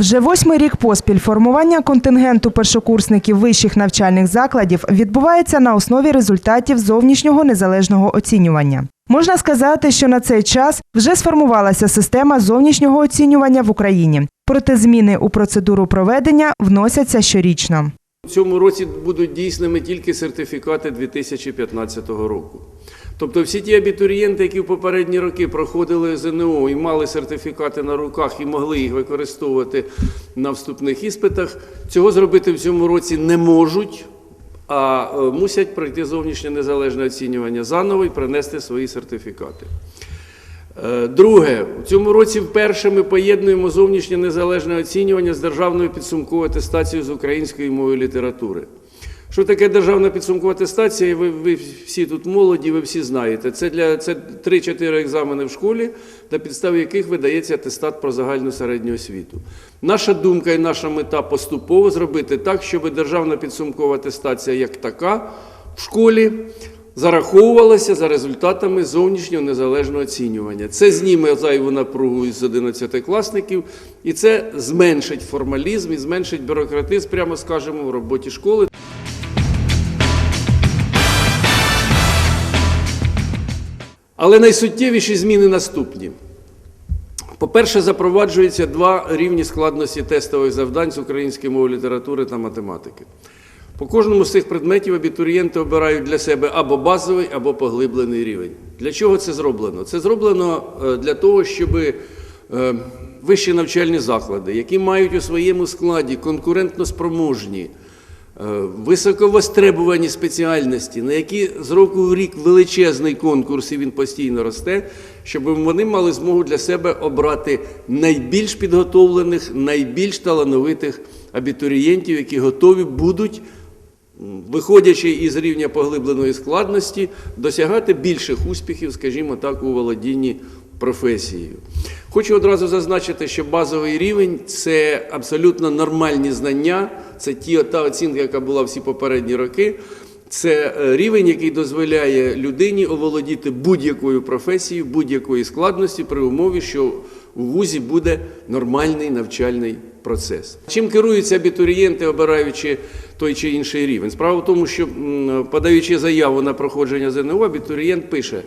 Вже восьмий рік поспіль формування контингенту першокурсників вищих навчальних закладів відбувається на основі результатів зовнішнього незалежного оцінювання. Можна сказати, що на цей час вже сформувалася система зовнішнього оцінювання в Україні. Проте зміни у процедуру проведення вносяться щорічно. У цьому році будуть дійсними тільки сертифікати 2015 року. Тобто всі ті абітурієнти, які в попередні роки проходили ЗНО і мали сертифікати на руках і могли їх використовувати на вступних іспитах, цього зробити в цьому році не можуть, а е, мусять пройти зовнішнє незалежне оцінювання заново і принести свої сертифікати. Е, Друге, у цьому році вперше ми поєднуємо зовнішнє незалежне оцінювання з державною підсумковою атестацією з української мови літератури. Що таке державна підсумкова атестація? Ви, ви всі тут молоді, ви всі знаєте. Це для це 3-4 екзамени в школі, на підставі яких видається атестат про загальну середню освіту. Наша думка і наша мета поступово зробити так, щоб державна підсумкова атестація як така в школі зараховувалася за результатами зовнішнього незалежного оцінювання. Це зніме зайву напругу із 11-класників, і це зменшить формалізм і зменшить бюрократизм, прямо скажемо, в роботі школи. Але найсуттєвіші зміни наступні. По-перше, запроваджується два рівні складності тестових завдань з української мови, літератури та математики. По кожному з цих предметів абітурієнти обирають для себе або базовий, або поглиблений рівень. Для чого це зроблено? Це зроблено е, для того, щоб е, вищі навчальні заклади, які мають у своєму складі конкурентно спроможні, високовостребувані спеціальності, на які з року в рік величезний конкурс і він постійно росте, щоб вони мали змогу для себе обрати найбільш підготовлених, найбільш талановитих абітурієнтів, які готові будуть виходячи із рівня поглибленої складності, досягати більших успіхів, скажімо так, у володінні професією. Хочу одразу зазначити, що базовий рівень це абсолютно нормальні знання, це ті, та оцінка, яка була всі попередні роки. Це е, рівень, який дозволяє людині оволодіти будь-якою професією, будь-якої складності при умові, що у вузі буде нормальний навчальний процес. Чим керуються абітурієнти, обираючи той чи інший рівень? Справа в тому, що подаючи заяву на проходження ЗНО, абітурієнт пише.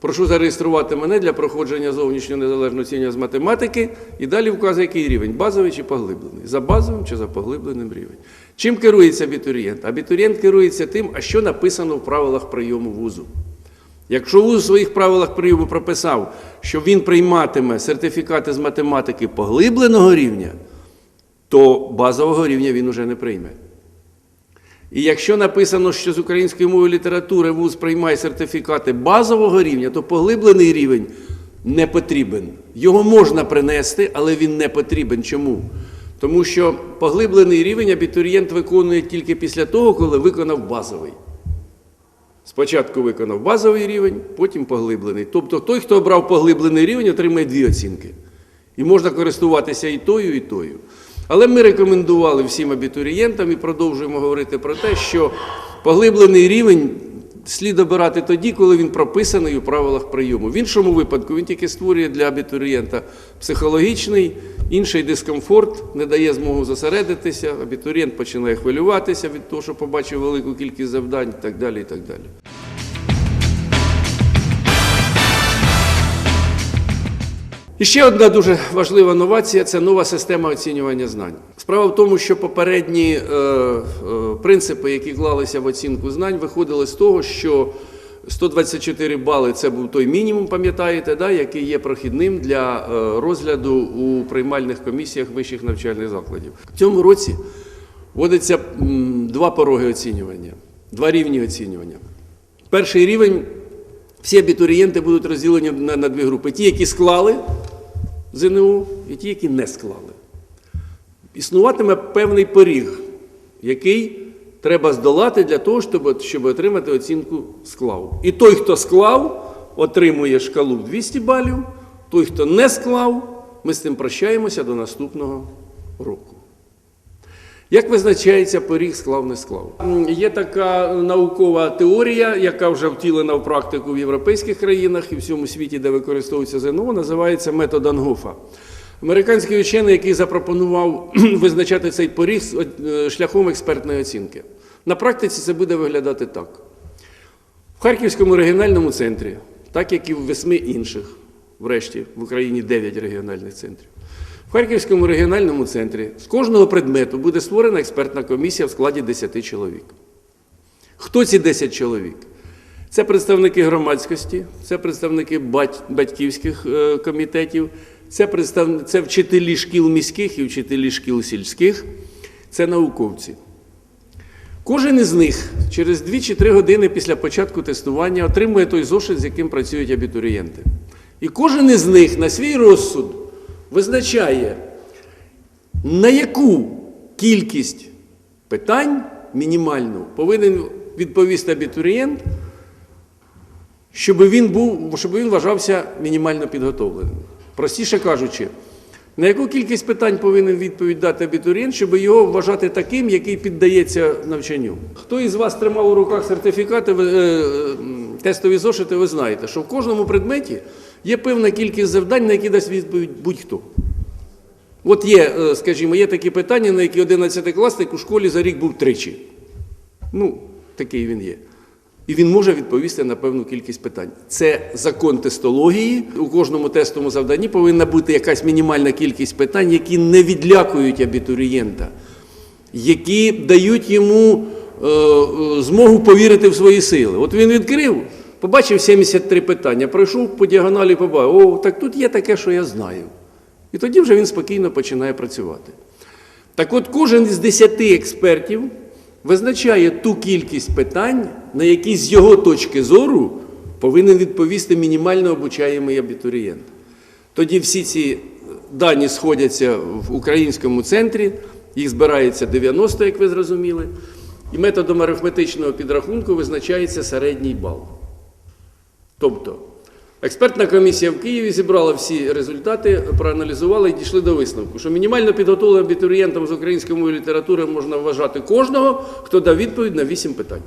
Прошу зареєструвати мене для проходження зовнішнього незалежного оцінювання з математики і далі вказує, який рівень базовий чи поглиблений. За базовим чи за поглибленим рівень. Чим керується абітурієнт? Абітурієнт керується тим, а що написано в правилах прийому вузу. Якщо вуз у своїх правилах прийому прописав, що він прийматиме сертифікати з математики поглибленого рівня, то базового рівня він уже не прийме. І якщо написано, що з української мови літератури вуз приймає сертифікати базового рівня, то поглиблений рівень не потрібен. Його можна принести, але він не потрібен. Чому? Тому що поглиблений рівень абітурієнт виконує тільки після того, коли виконав базовий. Спочатку виконав базовий рівень, потім поглиблений. Тобто той, хто обрав поглиблений рівень, отримає дві оцінки. І можна користуватися і тою, і тою. Але ми рекомендували всім абітурієнтам і продовжуємо говорити про те, що поглиблений рівень слід обирати тоді, коли він прописаний у правилах прийому. В іншому випадку він тільки створює для абітурієнта психологічний, інший дискомфорт, не дає змогу зосередитися, абітурієнт починає хвилюватися від того, що побачив велику кількість завдань і так далі. І так далі. І ще одна дуже важлива новація це нова система оцінювання знань. Справа в тому, що попередні е, е, принципи, які клалися в оцінку знань, виходили з того, що 124 бали це був той мінімум, пам'ятаєте, да, який є прохідним для е, розгляду у приймальних комісіях вищих навчальних закладів. В цьому році вводиться два пороги оцінювання, два рівні оцінювання. Перший рівень всі абітурієнти будуть розділені на, на дві групи: ті, які склали ЗНО, і ті, які не склали. Існуватиме певний поріг, який треба здолати для того, щоб, щоб отримати оцінку склав. І той, хто склав, отримує шкалу 200 балів, той, хто не склав, ми з тим прощаємося до наступного року. Як визначається поріг склав не склав? Є така наукова теорія, яка вже втілена в практику в європейських країнах і в всьому світі, де використовується ЗНО, називається метод Ангофа. Американський учений, який запропонував визначати цей поріг е, шляхом експертної оцінки. На практиці це буде виглядати так. В Харківському регіональному центрі, так як і в восьми інших, врешті в Україні 9 регіональних центрів. В Харківському регіональному центрі з кожного предмету буде створена експертна комісія в складі 10 чоловік. Хто ці 10 чоловік? Це представники громадськості, це представники батьківських е, комітетів, це, представ... це вчителі шкіл міських і вчителі шкіл сільських, це науковці. Кожен із них через 2 чи 3 години після початку тестування отримує той зошит, з яким працюють абітурієнти. І кожен із них на свій розсуд визначає, на яку кількість питань мінімальну повинен відповісти абітурієнт, щоб він, був, щоб він вважався мінімально підготовленим. Простіше кажучи, на яку кількість питань повинен відповідь дати абітурієнт, щоб його вважати таким, який піддається навчанню? Хто із вас тримав у руках сертифікати, е, е, тестові зошити, ви знаєте, що в кожному предметі є певна кількість завдань, на які дасть відповідь будь-хто. От є, е, скажімо, є такі питання, на які 11-класник у школі за рік був тричі. Ну, такий він є. І він може відповісти на певну кількість питань. Це закон тестології. У кожному тестовому завданні повинна бути якась мінімальна кількість питань, які не відлякують абітурієнта, які дають йому е, е, змогу повірити в свої сили. От він відкрив, побачив 73 питання, пройшов по діагоналі, побачив, о, так тут є таке, що я знаю. І тоді вже він спокійно починає працювати. Так от кожен із десяти експертів визначає ту кількість питань, на які з його точки зору повинен відповісти мінімально обучаємий абітурієнт. Тоді всі ці дані сходяться в українському центрі, їх збирається 90, як ви зрозуміли, і методом арифметичного підрахунку визначається середній бал. Тобто, експертна комісія в Києві зібрала всі результати, проаналізувала і дійшли до висновку, що мінімально підготовленим абітурієнтом з української мови літератури можна вважати кожного, хто дав відповідь на 8 питань.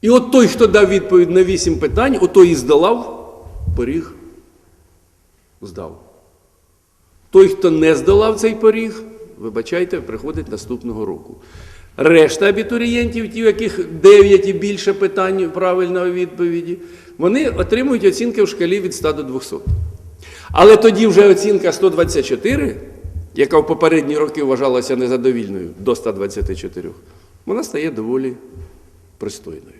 І от той, хто дав відповідь на 8 питань, отой і здолав, поріг здав. Той, хто не здолав цей поріг, вибачайте, приходить наступного року. Решта абітурієнтів, ті, у яких 9 і більше питань правильної відповіді, вони отримують оцінки в шкалі від 100 до 200. Але тоді вже оцінка 124, яка в попередні роки вважалася незадовільною до 124, вона стає доволі пристойною.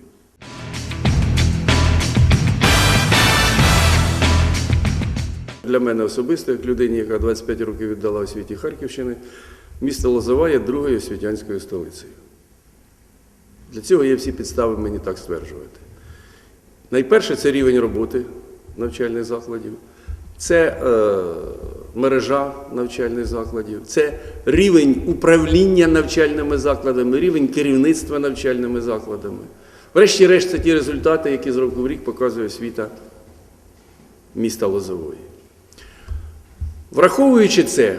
Для мене особисто, як людині, яка 25 років віддала освіті Харківщини, місто Лозова є другою освітянською столицею. Для цього є всі підстави мені так стверджувати. Найперше це рівень роботи навчальних закладів, це е, мережа навчальних закладів, це рівень управління навчальними закладами, рівень керівництва навчальними закладами. Врешті-решт, це ті результати, які з року в рік показує освіта міста Лозової. Враховуючи це,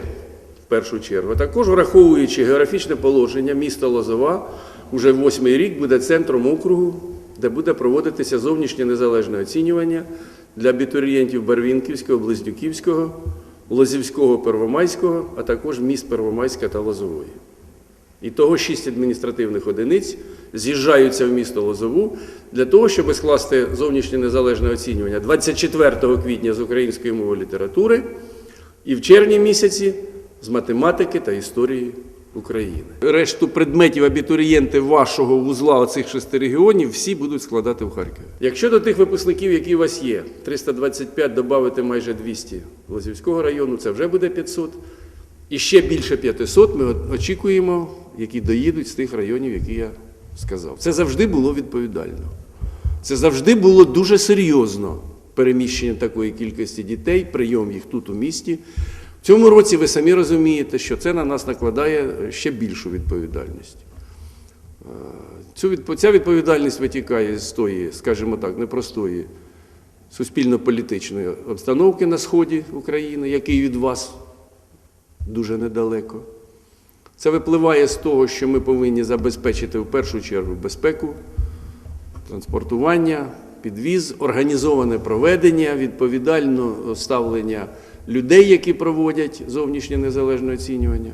першу чергу, також враховуючи географічне положення, місто Лозова уже восьмий рік буде центром округу, де буде проводитися зовнішнє незалежне оцінювання для абітурієнтів Барвінківського, Близнюківського, Лозівського, Первомайського, а також міст Первомайська та Лозової. І того шість адміністративних одиниць з'їжджаються в місто Лозову для того, щоб скласти зовнішнє незалежне оцінювання 24 квітня з української мови літератури і в червні місяці з математики та історії України. Решту предметів абітурієнти вашого вузла оцих шести регіонів всі будуть складати в Харкові. Якщо до тих випускників, які у вас є, 325 додати майже 200 Лозівського району, це вже буде 500. І ще більше 500 ми очікуємо, які доїдуть з тих районів, які я сказав. Це завжди було відповідально. Це завжди було дуже серйозно переміщення такої кількості дітей, прийом їх тут у місті. Цьому році ви самі розумієте, що це на нас накладає ще більшу відповідальність. Е, Ця відповідальність витікає з тої, скажімо так, непростої суспільно-політичної обстановки на сході України, який від вас дуже недалеко. Це випливає з того, що ми повинні забезпечити в першу чергу безпеку, транспортування, підвіз, організоване проведення, відповідальне ставлення людей, які проводять зовнішнє незалежне оцінювання.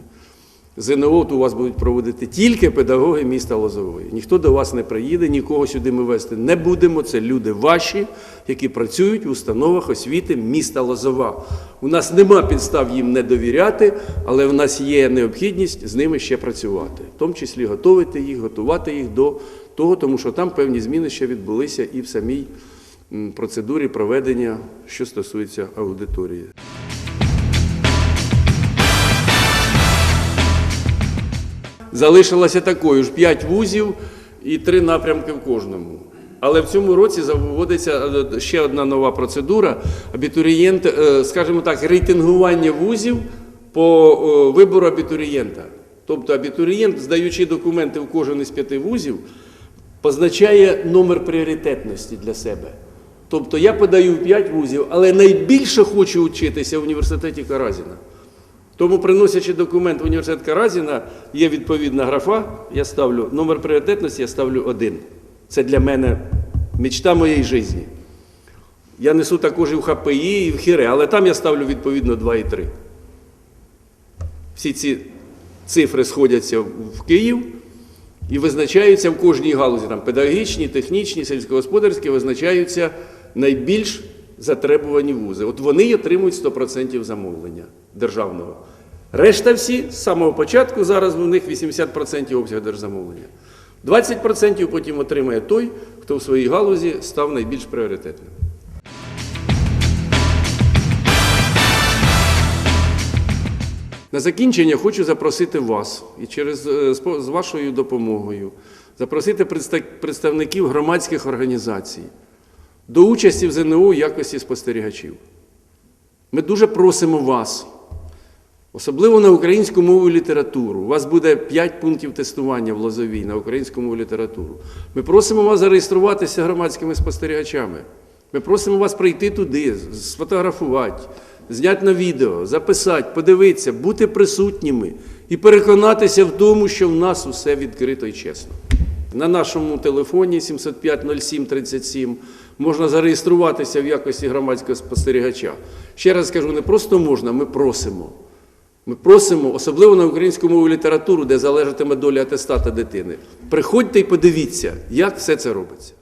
ЗНО у вас будуть проводити тільки педагоги міста Лозової. Ніхто до вас не приїде, нікого сюди ми вести не будемо. Це люди ваші, які працюють в установах освіти міста Лозова. У нас нема підстав їм не довіряти, але в нас є необхідність з ними ще працювати, в тому числі готувати їх, готувати їх до того, тому що там певні зміни ще відбулися і в самій процедурі проведення, що стосується аудиторії. Залишилося такою ж 5 вузів і 3 напрямки в кожному. Але в цьому році заводиться е, ще одна нова процедура. Абітурієнт, е, скажімо так, рейтингування вузів по е, вибору абітурієнта. Тобто абітурієнт, здаючи документи в кожен із п'яти вузів, позначає номер пріоритетності для себе. Тобто я подаю в 5 вузів, але найбільше хочу вчитися в університеті Каразіна. Тому, приносячи документ в університет Каразіна, є відповідна графа, я ставлю номер пріоритетності, я ставлю один. Це для мене мечта моєї житті. Я несу також і в ХПІ, і в ХІРЕ, але там я ставлю відповідно 2 і 3. Всі ці цифри сходяться в Київ і визначаються в кожній галузі, там педагогічні, технічні, сільськогосподарські, визначаються найбільш затребувані вузи. От вони отримують 100% замовлення державного. Решта всі з самого початку, зараз у них 80% обсягу держзамовлення. 20% потім отримає той, хто в своїй галузі став найбільш пріоритетним. На закінчення хочу запросити вас і через е, з вашою допомогою запросити представників громадських організацій до участі в ЗНО якості спостерігачів. Ми дуже просимо вас, особливо на українську мову і літературу. У вас буде 5 пунктів тестування в Лозовій на українську мову літературу. Ми просимо вас зареєструватися громадськими спостерігачами. Ми просимо вас прийти туди, сфотографувати, зняти на відео, записати, подивитися, бути присутніми і переконатися в тому, що в нас усе відкрито і чесно. На нашому телефоні 705 07 37 можна зареєструватися в якості громадського спостерігача. Ще раз скажу, не просто можна, ми просимо. Ми просимо, особливо на українську мову літературу, де залежатиме доля атестата дитини. Приходьте і подивіться, як все це робиться.